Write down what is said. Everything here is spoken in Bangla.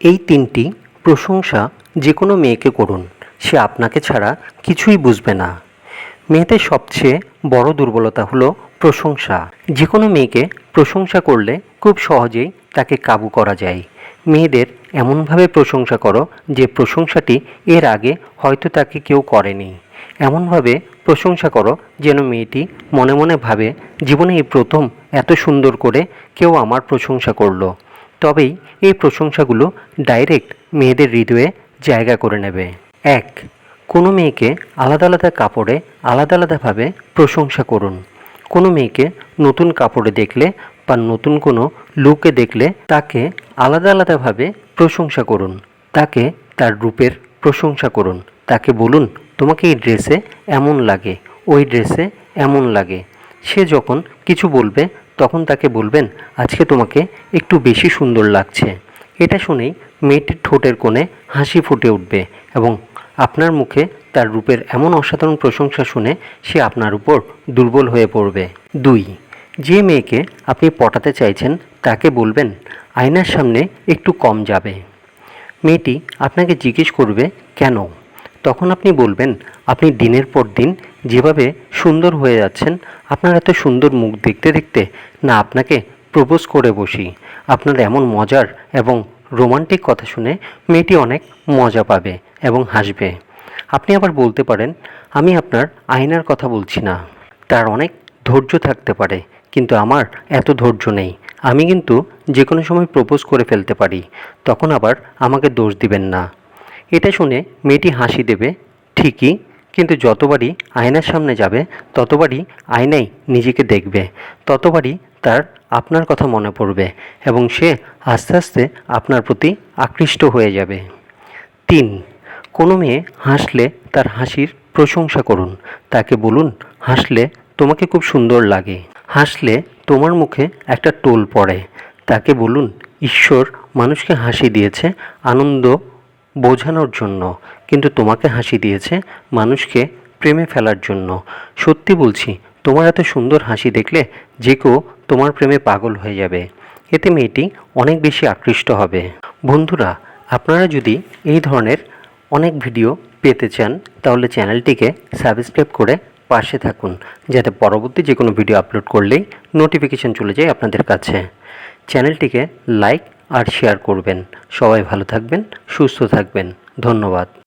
এই তিনটি প্রশংসা যে কোনো মেয়েকে করুন, সে আপনাকে ছাড়া কিছুই বুঝবে না। মেয়েদের সবচেয়ে বড় দুর্বলতা হলো প্রশংসা। যে কোনো মেয়েকে প্রশংসা করলে খুব সহজেই তাকে কাবু করা যায়। মেয়েদের এমনভাবে প্রশংসা করো যে প্রশংসাটি এর আগে হয়তো তাকে কেউ করেনি। এমনভাবে প্রশংসা করো যেন মেয়েটি মনে মনে ভাবে, জীবনে এই প্রথম এত সুন্দর করে কেউ আমার প্রশংসা করল। তবেই এই প্রশংসাগুলো ডাইরেক্ট মেয়েদের হৃদয়ে জায়গা করে নেবে। এক, কোনো মেয়েকে আলাদা আলাদা কাপড়ে আলাদা আলাদাভাবে প্রশংসা করুন। কোনো মেয়েকে নতুন কাপড়ে দেখলে বা নতুন কোনো লুকে দেখলে তাকে আলাদা আলাদাভাবে প্রশংসা করুন। তাকে তার রূপের প্রশংসা করুন। তাকে বলুন, তোমাকে এই ড্রেসে এমন লাগে, ওই ড্রেসে এমন লাগে। সে যখন কিছু বলবে তখন তাকে বলবেন, আজকে তোমাকে একটু বেশি সুন্দর লাগছে। এটা শুনেই মেয়েটির ঠোঁটের কোণে হাসি ফুটে উঠবে এবং আপনার মুখে তার রূপের এমন অসাধারণ প্রশংসা শুনে সে আপনার উপর দুর্বল হয়ে পড়বে। দুই, যে মেয়েকে আপনি পটাতে চাইছেন, তাকে বলবেন, আয়নার সামনে একটু কম যাবে। মেয়েটি আপনাকে জিজ্ঞেস করবে, কেন? তখন আপনি বলবেন, আপনি দিনের পর দিন যেভাবে সুন্দর হয়ে যাচ্ছেন, আপনার এত সুন্দর মুখ দেখতে দেখতে না আপনাকে প্রপোজ করে বসি। আপনার এমন মজার এবং রোমান্টিক কথা শুনে মেয়েটি অনেক মজা পাবে এবং হাসবে। আপনি আবার বলতে পারেন, আমি আপনার আয়নার কথা বলছি না। তার অনেক ধৈর্য থাকতে পারে, কিন্তু আমার এত ধৈর্য নেই। আমি কিন্তু যে কোনো সময় প্রপোজ করে ফেলতে পারি। তখন আবার আমাকে দোষ দিবেন না। এটা শুনে মেয়েটি হাসি দেবে, ঠিকই, কিন্তু যতবারই আয়নার সামনে যাবে, ততবারই আয়নাই নিজেকে দেখবে, ততবারই তার আপনার কথা মনে পড়বে এবং সে আস্তে আস্তে আপনার প্রতি আকৃষ্ট হয়ে যাবে। তিন, কোনো মেয়ে হাসলে তার হাসির প্রশংসা করুন। তাকে বলুন, হাসলে তোমাকে খুব সুন্দর লাগে। হাসলে তোমার মুখে একটা টোল পড়ে। তাকে বলুন, ঈশ্বর মানুষকে হাসি দিয়েছে, আনন্দ বোঝানোর জন্য, কিন্তু তোমাকে হাসি দিয়েছে মানুষকে প্রেমে ফেলার জন্য। সত্যি বলছি, তোমার এত সুন্দর হাসি দেখলে যে কেউ তোমার প্রেমে পাগল হয়ে যাবে। এতে মেয়েটি অনেক বেশি আকৃষ্ট হবে। বন্ধুরা, আপনারা যদি এই ধরনের অনেক ভিডিও পেতে চান, তাহলে চ্যানেলটিকে সাবস্ক্রাইব করে পাশে থাকুন, যাতে পরবর্তী যে কোনো ভিডিও আপলোড করলেই নোটিফিকেশন চলে যায় আপনাদের কাছে। চ্যানেলটিকে লাইক আর শেয়ার করবেন। সবাই ভালো থাকবেন সুস্থ থাকবেন। ধন্যবাদ।